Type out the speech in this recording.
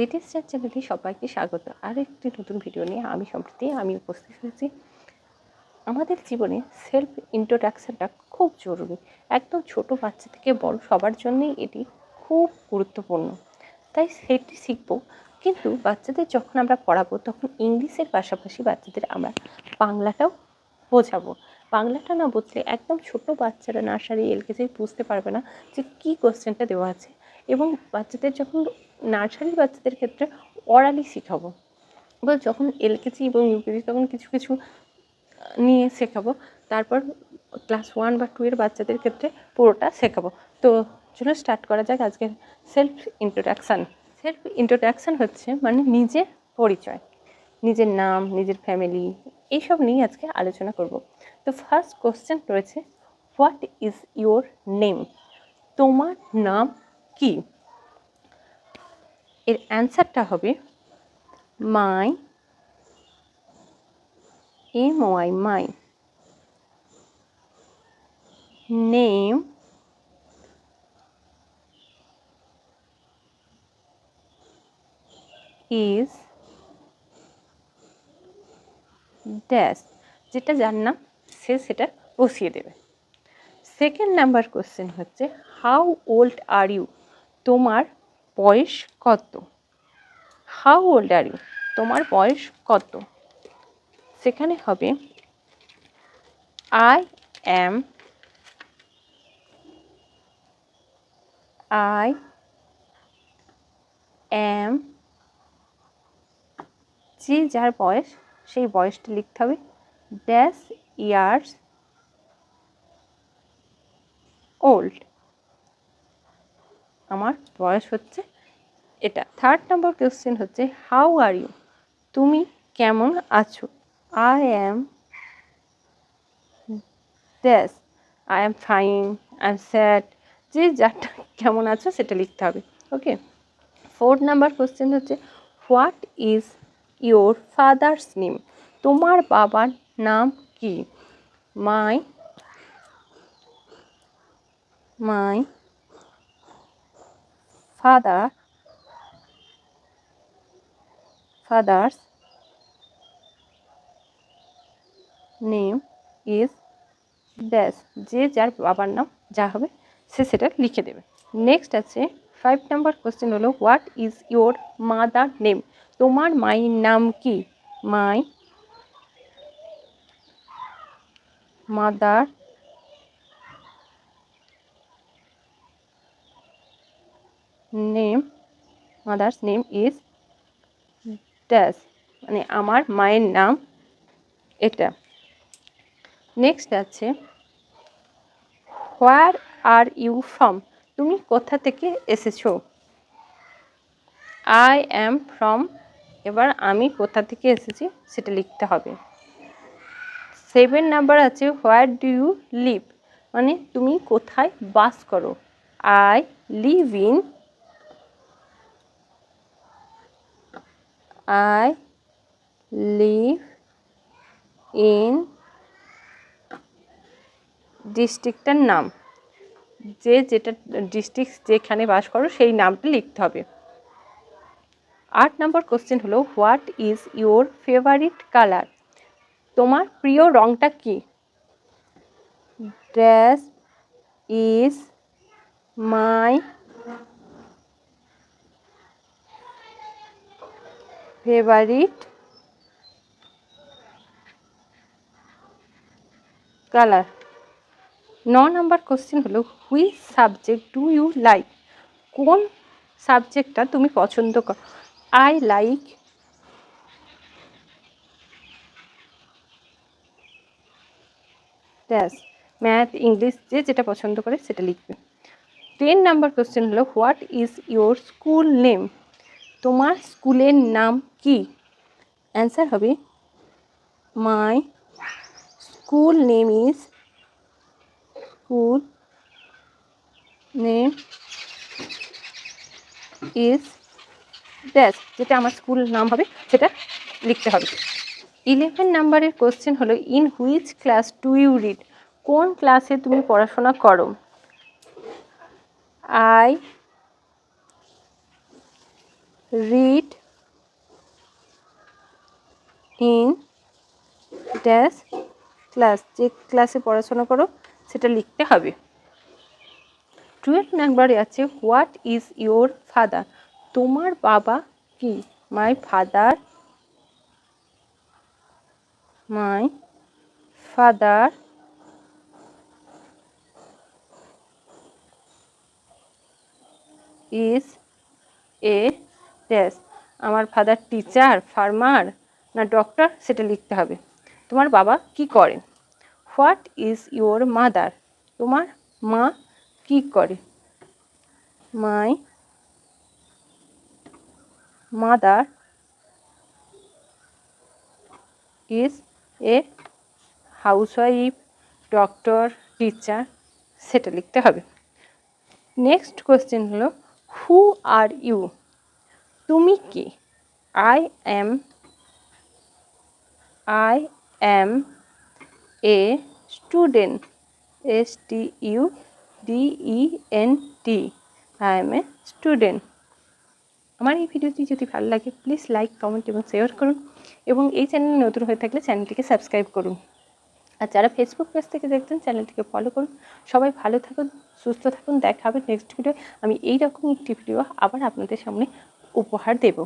Latest চার চ্যানেলে সবাইকে স্বাগত। আর একটি নতুন ভিডিও নিয়ে আমি সম্প্রতি আমি উপস্থিত হয়েছি। আমাদের জীবনে সেলফ ইন্ট্রোডাকশানটা খুব জরুরি। একদম ছোট বাচ্চা থেকে বড় সবার জন্যই এটি খুব গুরুত্বপূর্ণ। তাই সেটি শিখব। কিন্তু বাচ্চাদের যখন আমরা পড়াবো, তখন ইংলিশের পাশাপাশি বাচ্চাদের আমরা বাংলাটাও বোঝাবো। বাংলাটা না বুঝলে একদম ছোট বাচ্চারা নার্সারি এলকেজি বুঝতে পারবে না যে কী কোশ্চেনটা দেওয়া আছে। এবং বাচ্চাদের যখন নার্সারির বাচ্চাদের ক্ষেত্রে অরালি শেখাবো। বা যখন এলকেজি এবং ইউকেজি তখন কিছু কিছু নিয়ে শেখাবো। তারপর ক্লাস ওয়ান বা টু এর বাচ্চাদের ক্ষেত্রে পুরোটা শেখাবো। তো চলো স্টার্ট করা যাক আজকের সেলফ ইন্ট্রোডাকশান সেলফ ইন্ট্রোডাকশান হচ্ছে মানে নিজের পরিচয়, নিজের নাম, নিজের ফ্যামিলি এইসব নিয়ে আজকে আলোচনা করব। তো ফার্স্ট কোশ্চেন রয়েছে হোয়াট ইজ ইউর নেম তোমার নাম কি? এর অ্যান্সারটা হবে my, M Y, my. Name is dash, যেটা যার নাম সে সেটা বসিয়ে দেবে। সেকেন্ড নাম্বার কোশ্চেন হচ্ছে, হাউ ওল্ড আর ইউ? তোমার বয়স কত? হাউ ওল্ড আর ইউ তোমার বয়স কত? সেখানে হবে আই অ্যাম আই অ্যাম যে যার বয়স, সেই বয়সটা লিখতে হবে ড্যাশ ইয়ার্স ওল্ড আমার বয়স হচ্ছে এটা। থার্ড নাম্বার কোয়েশ্চেন হচ্ছে হাউ আর ইউ তুমি কেমন আছো? I am dash I am fine I am sad যে যারটা কেমন আছো সেটা লিখতে হবে। ওকে ফোর্থ নাম্বার কোয়েশ্চেন হচ্ছে what is your father's name তোমার বাবার নাম কি? My my father father's name is dash যে যার বাবার নাম যা হবে, সে সেটা লিখে দেবে। নেক্সট আছে ফাইভ নাম্বার কোশ্চেন হলো what is your mother name তোমার মায়ের নাম কি? My mother name mother's name is dash মানে আমার মায়ের নাম এটা। নেক্সট আছে হোয়ার আর ইউ ফ্রম তুমি কোথা থেকে এসেছ? আই অ্যাম ফ্রম এবার আমি কোথা থেকে এসেছি সেটা লিখতে হবে। সেভেন নাম্বার আছে হোয়ার ডু ইউ লিভ মানে তুমি কোথায় বাস করো? I live in I live in ডিস্ট্রিক্টটার নাম। যে যেটা ডিস্ট্রিক্ট যেখানে বাস করো, সেই নামটা লিখতে হবে। আট নম্বর কোশ্চেন হলো what is your favourite colour তোমার প্রিয় রঙটা কি? Dash is my favourite colour ন নাম্বার কোশ্চেন হলো which subject do you like কোন সাবজেক্টটা তুমি পছন্দ করো? I like dash math English যে যেটা পছন্দ করে সেটা লিখবে। টেন নাম্বার কোশ্চেন হলো what is your school name তোমার স্কুলের নাম কি? অ্যান্সার হবে my school name is school name is dash যেটা আমার স্কুল নাম হবে, সেটা লিখতে হবে। ইলেভেন নাম্বারের কোশ্চেন হলো in which class to you read কোন ক্লাসে তুমি পড়াশোনা করো? I read in dash class যে ক্লাসে পড়াশোনা করো, সেটা লিখতে হবে। টুয়েলভ নাম্বারে আছে হোয়াট ইজ ইয়োর ফাদার তোমার বাবা কি? My father my father is a dash আমার ফাদার টিচার ফার্মার না ডক্টর সেটা লিখতে হবে। তোমার বাবা কি করেন? হোয়াট ইজ ইয়োর মাদার তোমার মা কি করে? My mother is a housewife doctor teacher সেটা লিখতে হবে। নেক্সট কোয়েশ্চেন হলো হু আর ইউ তুমি কি? I am I am a student S T U D E N T I am a student আমার এই ভিডিওটি যদি ভালো লাগে প্লিজ লাইক কমেন্ট এবং শেয়ার করুন এবং এই চ্যানেলে নতুন হয়ে থাকলে চ্যানেলটিকে সাবস্ক্রাইব করুন। আর যারা ফেসবুক পেজ থেকে দেখছেন চ্যানেলটিকে ফলো করুন। সবাই ভালো থাকুন, সুস্থ থাকুন। দেখা হবে নেক্সট ভিডিও আমি এই রকম একটি ভিডিও আবার আপনাদের সামনে উপহার দেবো।